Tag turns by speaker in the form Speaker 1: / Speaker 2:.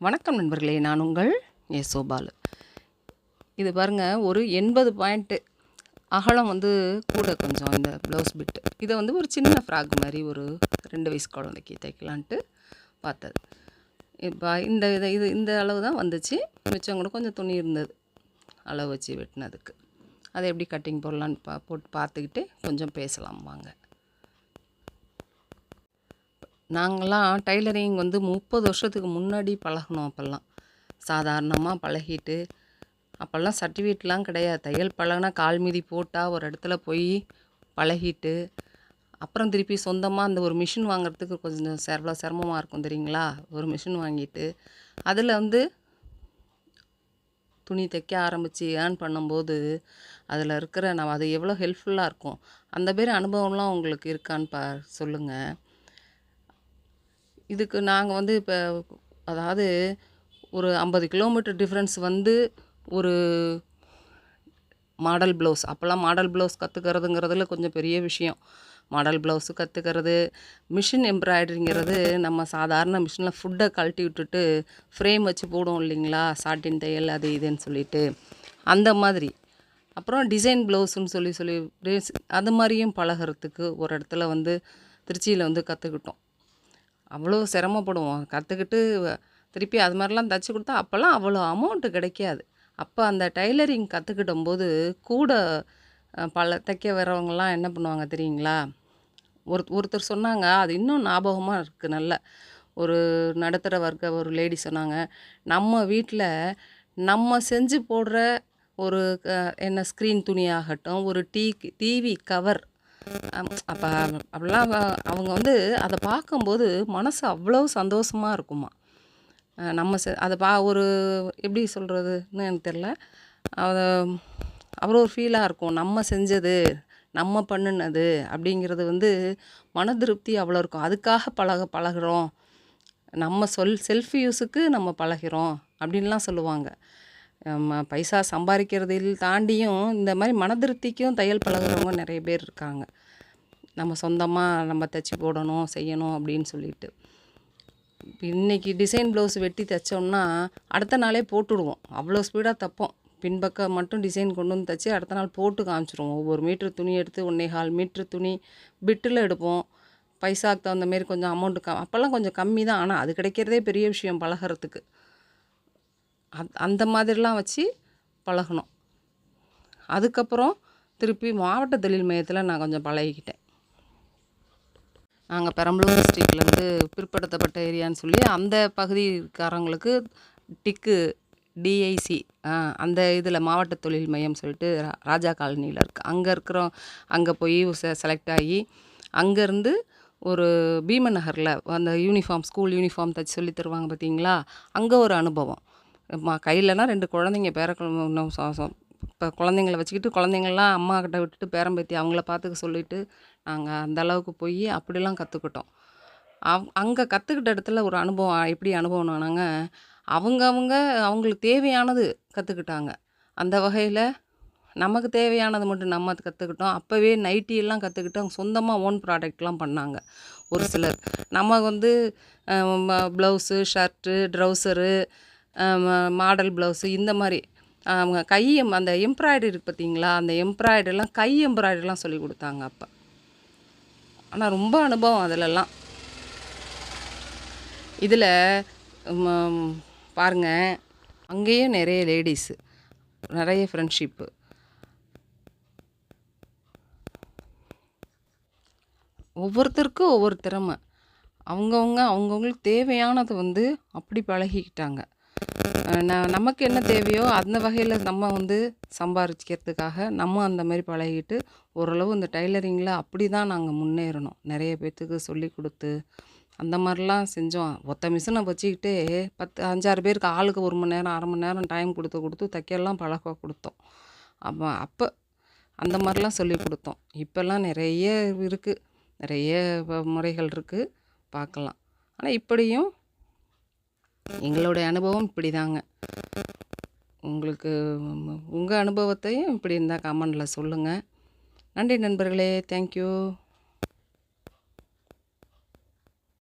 Speaker 1: வணக்கம் நண்பர்களே நான் உங்கள் யசோபாலு இது பாருங்கள் ஒரு எண்பது பாயிண்ட்டு அகலம் வந்து கூட கொஞ்சம் இந்த ப்ளவுஸ் பிட்டு இதை வந்து ஒரு சின்ன ஃப்ராக் மாதிரி ஒரு ரெண்டு வயசு குழந்தைக்கு தைக்கலான்ட்டு பார்த்தது. இப்போ இந்த இதை இது இந்த அளவு தான் வந்துச்சு. மிச்சம் கூட கொஞ்சம் துணி இருந்தது. அளவு வச்சு வெட்டினதுக்கு. அதை எப்படி கட்டிங் போடலான்னு பா போட்டு பார்த்துக்கிட்டு கொஞ்சம் பேசலாம் வாங்க. நாங்களாம் டைலரிங் வந்து முப்பது வருஷத்துக்கு முன்னாடி பழகணும் அப்போல்லாம். சாதாரணமாக பழகிட்டு அப்போல்லாம் சர்டிஃபிகேட்லாம் கிடையாது. தையல் பழகினா கால் மீதி போட்டால் ஒரு இடத்துல போய் பழகிட்டு அப்புறம் திருப்பி சொந்தமாக அந்த ஒரு மிஷின் வாங்குறதுக்கு கொஞ்சம் செவ்வளோ சிரமமாக இருக்கும் தெரியுங்களா? ஒரு மிஷின் வாங்கிட்டு அதில் வந்து துணி தைக்க ஆரம்பித்து ஏர்ன் பண்ணும்போது அதில் இருக்கிற நம்ம அது எவ்வளோ ஹெல்ப்ஃபுல்லாக இருக்கும். அந்த பேர் அனுபவம்லாம் உங்களுக்கு இருக்கான்னு பா சொல்லுங்கள் இதுக்கு நாங்கள் வந்து இப்போ அதாவது ஒரு ஐம்பது கிலோமீட்டர் டிஃப்ரென்ஸ் வந்து ஒரு மாடல் ப்ளவுஸ் அப்போல்லாம் மாடல் ப்ளவுஸ் கற்றுக்கிறதுங்கிறதுல கொஞ்சம் பெரிய விஷயம். மாடல் ப்ளவுஸு கற்றுக்கிறது மிஷின் எம்ப்ராய்டரிங்கிறது நம்ம சாதாரண மிஷினில் ஃபுட்டை கழட்டி விட்டுட்டு ஃப்ரேம் வச்சு போடுவோம் இல்லைங்களா? சாட்டின் தையல் அது இதுன்னு சொல்லிட்டு. அந்த மாதிரி. அப்புறம் டிசைன் ப்ளவுஸுன்னு சொல்லி சொல்லி அது மாதிரியும் பழகிறதுக்கு ஒரு இடத்துல வந்து திருச்சியில் வந்து கற்றுக்கிட்டோம் அவ்வளோ சிரமப்படுவோம். கற்றுக்கிட்டு திருப்பி அது மாதிரிலாம் தைச்சி கொடுத்தா அப்போல்லாம் அவ்வளோ அமௌண்ட்டு கிடைக்காது. அப்போ அந்த டைலரிங் கற்றுக்கிட்டும் போது கூட பல தைக்க வரவங்கலாம் என்ன பண்ணுவாங்க தெரியுங்களா? ஒரு ஒருத்தர் சொன்னாங்க அது இன்னும் ஞாபகமாக இருக்குது நல்ல. ஒரு நடுத்தர வர்க்க ஒரு லேடி சொன்னாங்க நம்ம வீட்டில் நம்ம செஞ்சு போடுற ஒரு க- என்ன ஸ்க்ரீன் துணியாகட்டும் ஒரு டீ டிவி கவர் அப்போ அப்படிலாம் அவங்க வந்து அதை பார்க்கும்போது மனசு அவ்வளோ சந்தோஷமாக இருக்குமா? நம்ம செ அதை பா ஒரு எப்படி சொல்கிறதுன்னு எனக்கு தெரில அதை அவ்வளோ ஒரு ஃபீலாக இருக்கும். நம்ம செஞ்சது நம்ம பண்ணினது அப்படிங்கிறது வந்து மன திருப்தி அவ்வளோ இருக்கும். அதுக்காக பழக பழகுறோம். நம்ம சொல் செல்ஃப் யூஸுக்கு நம்ம பழகிறோம் அப்படின்லாம் சொல்லுவாங்க. பைசா சம்பாதிக்கிறதில் தாண்டியும் இந்த மாதிரி மன திருப்திக்கும் தையல் பழகுறவங்க நிறைய பேர் இருக்காங்க. நம்ம சொந்தமாக நம்ம தைச்சி போடணும் செய்யணும் அப்படின்னு சொல்லிட்டு. இன்றைக்கி டிசைன் ப்ளவுஸ் வெட்டி தைச்சோம்னா அடுத்த நாளே போட்டுடுவோம். அவ்வளோ ஸ்பீடாக தைப்போம். பின்பக்கம் மட்டும் டிசைன் கொண்டு வந்து தைச்சி அடுத்த நாள் போட்டு காமிச்சிருவோம். ஒவ்வொரு மீட்ரு துணி எடுத்து ஒன்றே கால் மீட்ரு துணி பிட்டில் எடுப்போம். பைசாக்கு தகுந்த மாரி கொஞ்சம் அமௌண்ட்டு க அப்போல்லாம் கொஞ்சம் கம்மி தான். ஆனால் அது கிடைக்கிறதே பெரிய விஷயம் பழகுறதுக்கு. அந் அந்த மாதிரிலாம் வச்சு பழகணும். அதுக்கப்புறம் திருப்பி மாவட்ட தொழில் மையத்தில் நான் கொஞ்சம் பழகிக்கிட்டேன். நாங்கள் பெரம்பலூர் டிஸ்ட்ரிக்ட்லேருந்து பிற்படுத்தப்பட்ட ஏரியான்னு சொல்லி அந்த பகுதிக்காரங்களுக்கு டிக்கு டிஐசி அந்த இதில் மாவட்ட தொழில் மையம் சொல்லிட்டு ரா- ராஜா காலனியில் இருக்குது அங்கே இருக்கிறோம் அங்கே போய் செலக்ட் ஆகி அங்கேருந்து ஒரு பீமநகரில் அந்த யூனிஃபார்ம் ஸ்கூல் யூனிஃபார்ம் தைச்சி சொல்லி தருவாங்க பார்த்தீங்களா அங்கே ஒரு அனுபவம். மா கையிலனா ரெண்டு குழந்தைங்க பேர இப்போ குழந்தைங்கள வச்சுக்கிட்டு குழந்தைங்கள்லாம் அம்மா கிட்ட விட்டுட்டு பேரம்பேத்தி அவங்கள பார்த்துக்க சொல்லிட்டு நாங்கள் அந்த அளவுக்கு போய் அப்படிலாம் கற்றுக்கிட்டோம் அவ் அங்கே கற்றுக்கிட்ட இடத்துல ஒரு அனுபவம் எப்படி அனுபவம்னாங்க அவங்க அவங்க அவங்களுக்கு தேவையானது கற்றுக்கிட்டாங்க அந்த வகையில் நமக்கு தேவையானது மட்டும் நம்ம கற்றுக்கிட்டோம் அப்போவே நைட்டியெல்லாம் கற்றுக்கிட்டு அவங்க சொந்தமாக ஓன் ப்ராடக்ட்லாம் பண்ணாங்க. ஒரு சிலர். நம்ம வந்து blouse shirt trouser model blouse இந்த மாதிரி அவங்க கை அந்த எம்ப்ராய்டரி இருக்கு பார்த்தீங்களா? அந்த எம்ப்ராய்டரிலாம் கை எம்ப்ராய்டரிலாம் சொல்லி கொடுத்தாங்க அப்போ. ஆனால் ரொம்ப அனுபவம் அதிலெல்லாம் இதில் பாருங்க அங்கேயும் நிறைய லேடிஸு நிறைய ஃப்ரெண்ட்ஷிப்பு ஒவ்வொருத்தருக்கும் ஒவ்வொரு திறமை. அவங்கவுங்க அவங்கவுங்களுக்கு தேவையானது வந்து அப்படி பழகிக்கிட்டாங்க. நமக்கு என்ன தேவையோ அந்த வகையில் நம்ம வந்து சம்பாதிச்சிக்கிறதுக்காக நம்ம அந்த மாதிரி பழகிட்டு ஓரளவு இந்த டைலரிங்கில் அப்படி தான் நாங்கள் முன்னேறணும். நிறைய பேர்த்துக்கு சொல்லி கொடுத்து அந்த மாதிரிலாம் செஞ்சோம். ஒத்த மிஷினை வச்சுக்கிட்டே பத்து அஞ்சாறு பேருக்கு ஆளுக்கு ஒரு மணி நேரம் அரை மணி நேரம் டைம் கொடுத்து கொடுத்து தைக்கலாம் பழக கொடுத்தோம். அப்போ அப்போ அந்த மாதிரிலாம் சொல்லி கொடுத்தோம். இப்போல்லாம் நிறைய இருக்குது நிறைய முறைகள் இருக்குது பார்க்கலாம். ஆனால் இப்படியும் எங்களுடைய அனுபவம் இப்படி தாங்க உங்களுக்கு உங்கள் அனுபவத்தையும் இப்படி இருந்தால் கமெண்டில் சொல்லுங்கள் நன்றி நண்பர்களே தேங்க்யூ